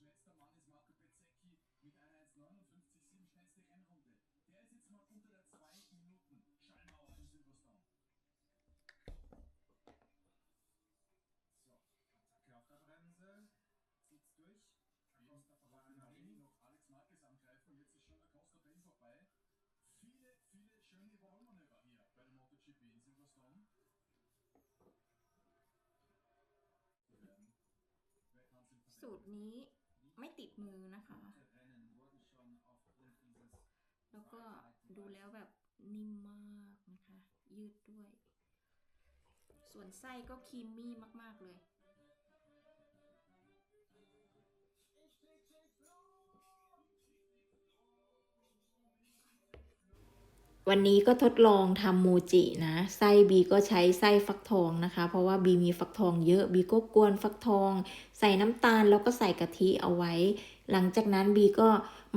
Schnellster Mann ist Marco Bezzecchi mit einer 1,59 7 schnellste Rennrunde. Der ist jetzt mal unter der 2 Minuten Schallmauer in Silverstone. So, Attacke auf der Bremse. Zieht's durch. Acosta vorbei nach noch Alex Marquez angreifen jetzt ist schon Acosta bei ihm vorbei. Viele, viele schöne Überholmanöver hier bei der MotoGP in Silverstone. สูตรนี้ ไม่ติดมือนะคะ แล้วก็ดูแล้วแบบนิ่มมากนะคะ ยืดด้วย ส่วนไส้ก็ครีมมี่มาก ๆ เลย วันนี้ก็ทดลองทำโมจินะไส้บีก็ใช้ไส้ฟักทองนะคะ เพราะว่าบีมีฟักทองเยอะบีก็กวนฟักทอง ใส่น้ำตาลแล้วก็ใส่กะทิเอาไว้ หลังจากนั้นบีก็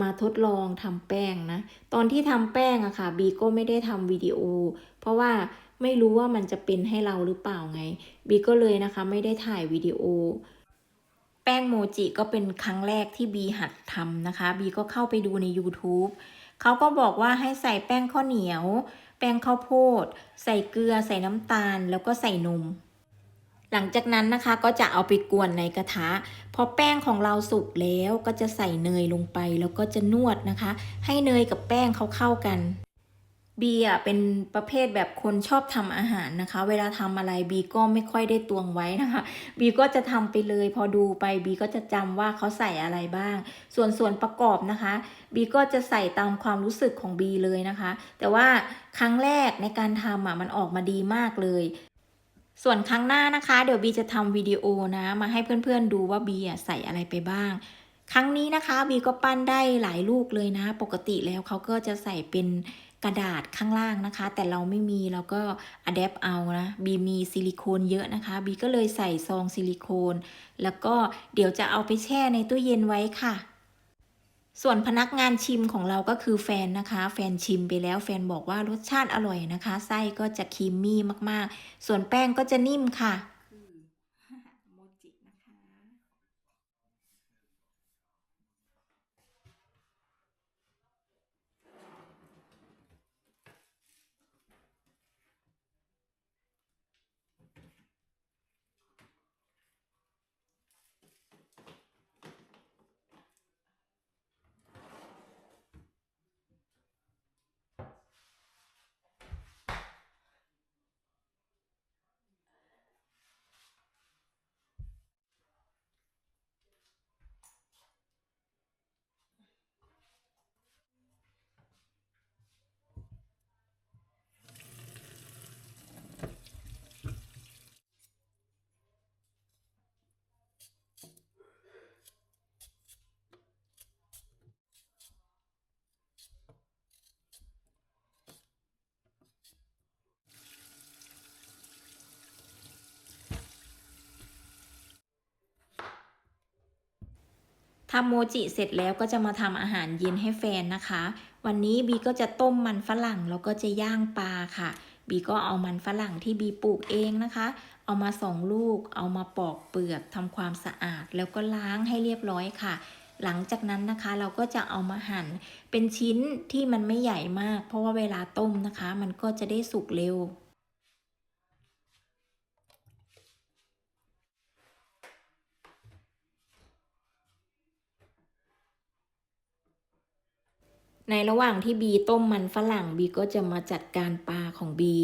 มาทดลองทำแป้งนะ ตอนที่ทำแป้งอะค่ะบีก็ไม่ได้ทำวิดีโอ เพราะว่าไม่รู้ว่ามันจะเป็นให้เราหรือเปล่าไงบีก็เลยนะคะไม่ได้ถ่ายวิดีโอแป้งโมจิก็เป็นครั้งแรกที่บีหัดทำนะคะ บีก็เข้าไปดูใน YouTube เขาก็บอกว่าให้ใส่แป้งข้าวเหนียว แป้งข้าวโพด ใส่เกลือ ใส่น้ำตาล แล้วก็ใส่นม หลังจากนั้นนะคะก็จะเอาไปกวนในกระทะ พอแป้งของเราสุกแล้วก็จะใส่เนยลงไป แล้วก็จะนวดนะคะ ให้เนยกับแป้งเขาเข้ากัน บีอะเป็นประเภทแบบคนชอบทำอาหารนะคะ เวลาทำอะไรบีก็ไม่ค่อยได้ตวงไว้นะคะบีก็จะทำไปเลย พอดูไปบีก็จะจำว่าเขาใส่อะไรบ้าง ส่วนส่วนประกอบนะคะบีก็จะใส่ตามความรู้สึกของบีเลยนะคะ แต่ว่าครั้งแรกในการทำอะมันออกมาดีมากเลยส่วนครั้งหน้านะคะ เดี๋ยวบีจะทำวิดีโอนะ มาให้เพื่อนๆดูว่าบีอะใส่อะไรไปบ้าง ครั้งนี้นะคะบีก็ปั้นได้หลายลูกเลยนะ ปกติแล้วเขาก็จะใส่เป็นกระดาษข้างล่างนะคะ แต่เราไม่มีเราก็อัดแอปเอานะบีมีซิลิโคนเยอะนะคะบีก็เลยใส่ซองซิลิโคน แล้วก็เดี๋ยวจะเอาไปแช่ในตู้เย็นไว้ค่ะ ส่วนพนักงานชิมของเราก็คือแฟนนะคะ แฟนชิมไปแล้วแฟนบอกว่ารสชาติอร่อยนะคะ ไส้ก็จะครีมมี่มากๆ ส่วนแป้งก็จะนิ่มค่ะ ทำโมจิเสร็จแล้วก็จะมาทำอาหารเย็นให้แฟนนะคะ วันนี้บีก็จะต้มมันฝรั่งแล้วก็จะย่างปลาค่ะ บีก็เอามันฝรั่งที่บีปลูกเองนะคะ เอามาสองลูก เอามาปอกเปลือกทำความสะอาด แล้วก็ล้างให้เรียบร้อยค่ะ หลังจากนั้นนะคะเราก็จะเอามาหั่นเป็นชิ้นที่มันไม่ใหญ่มาก เพราะว่าเวลาต้มนะคะ มันก็จะได้สุกเร็ว ในระหว่างที่บีต้มมันฝรั่งบีก็จะมาจัดการปลาของบี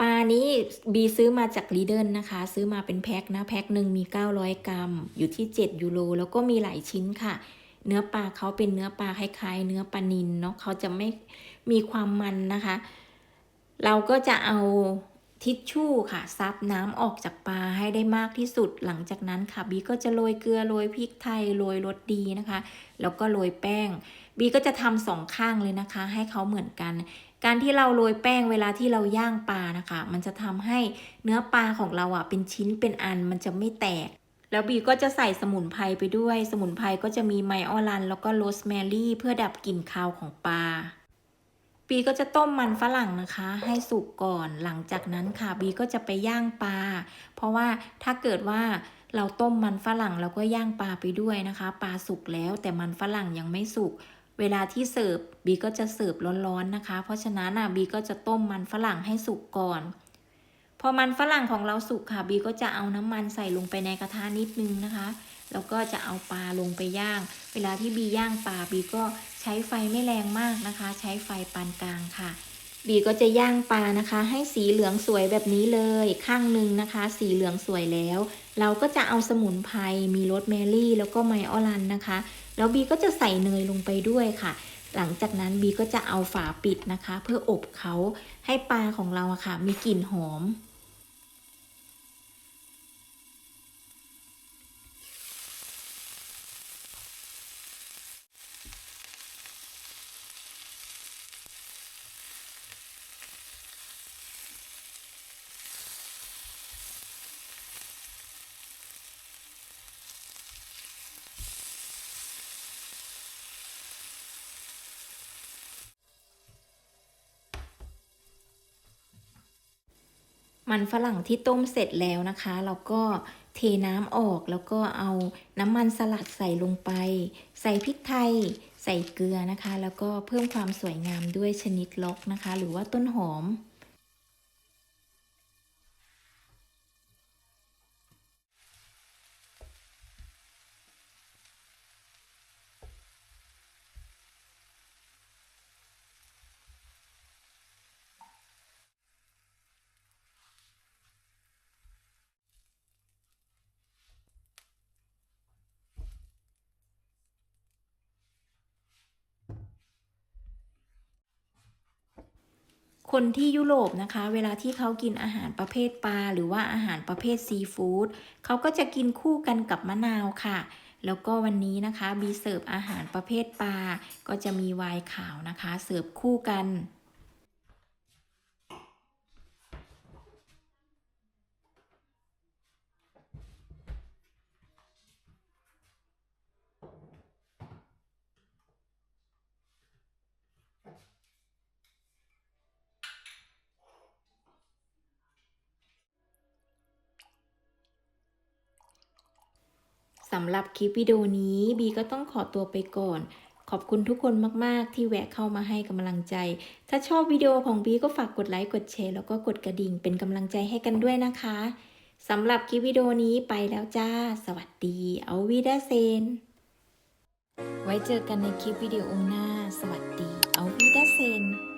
ปลานี้บีซื้อมาจากลีเดิลนะคะ ซื้อมาเป็นแพ็คนะแพ็คหนึ่งมี 900 กรัม อยู่ที่ 7 ยูโรแล้วก็มีหลายชิ้นค่ะ เนื้อปลาเขาเป็นเนื้อปลาคล้ายๆ เนื้อปลานิลเนาะเขาจะไม่มีความมันนะคะ เราก็จะเอา ทิชชู่ค่ะซับน้ำออกจากปลาให้ได้มากที่สุดหลังจากนั้นค่ะบีก็จะโรยเกลือโรยพริกไทยโรยรสดีนะคะ แล้วก็โรยแป้งบีก็จะทำสองข้างเลยนะคะ ให้เขาเหมือนกัน การที่เราโรยแป้งเวลาที่เราย่างปลานะคะ มันจะทำให้เนื้อปลาของเราอะเป็นชิ้นเป็นอันมันจะไม่แตกแล้วบีก็จะใส่สมุนไพรไปด้วย สมุนไพรก็จะมีไมออลัน แล้วก็โรสแมรี่ เพื่อดับกลิ่นคาวของปลา บีก็จะต้มมันฝรั่งนะคะ ให้สุกก่อนหลังจากนั้นค่ะบีก็จะไปย่างปลาเพราะว่าถ้าเกิดว่าเราต้มมันฝรั่งแล้วก็ย่างปลาไปด้วยนะคะปลาสุกแล้วแต่มันฝรั่งยังไม่สุกเวลาที่เสิร์ฟบีก็จะเสิร์ฟร้อนๆนะคะ เพราะฉะนั้นอะบีก็จะต้มมันฝรั่งให้สุกก่อน พอมันฝรั่งของเราสุกค่ะบีก็จะเอาน้ำมันใส่ลงไปในกระทะนิดนึงนะคะแล้วก็จะเอาปลาลงไปย่าง เวลาที่บีย่างปลาบีก็ ช้ไฟไม่แรงมากนะคะ ใช้ไฟปานกลางค่ะ บีก็จะย่างปลานะคะ ให้สีเหลืองสวยแบบนี้เลย ข้างหนึ่งนะคะ สีเหลืองสวยแล้ว เราก็จะเอาสมุนไพรมีโรสแมรี่ แล้วก็ไมออลันนะคะ แล้วบีก็จะใส่เนยลงไปด้วยค่ะ หลังจากนั้นบีก็จะเอาฝาปิดนะคะ เพื่ออบเขาให้ปลาของเราอะค่ะ มีกลิ่นหอม มันฝรั่งที่ต้มเสร็จแล้วนะคะ เราก็เทน้ำออกแล้วก็เอาน้ำมันสลัดใส่ลงไป ใส่พริกไทย ใส่เกลือนะคะ แล้วก็เพิ่มความสวยงามด้วยชนิดล็อกนะคะ หรือว่าต้นหอม คนที่ยุโรปนะคะ เวลาที่เขากินอาหารประเภทปลาหรือว่าอาหารประเภทซีฟู้ดเขาก็จะกินคู่กันกับมะนาวค่ะ แล้วก็วันนี้นะคะบีเสิร์ฟอาหารประเภทปลาก็จะมีไวน์ขาวนะคะ เสิร์ฟคู่กัน สำหรับคลิปวิดีโอนี้บีก็ต้องขอตัวไปก่อน ขอบคุณทุกคนมาก ๆ ที่แวะเข้ามาให้กำลังใจ ถ้าชอบวิดีโอของบีก็ฝากกดไลค์ กดแชร์ แล้วก็กดกระดิ่งเป็นกำลังใจให้กันด้วยนะคะสำหรับคลิปวิดีโอนี้ไปแล้วจ้า สวัสดี เอาวีดาเซน ไว้เจอกันในคลิปวิดีโอหน้า สวัสดี เอาวีดาเซน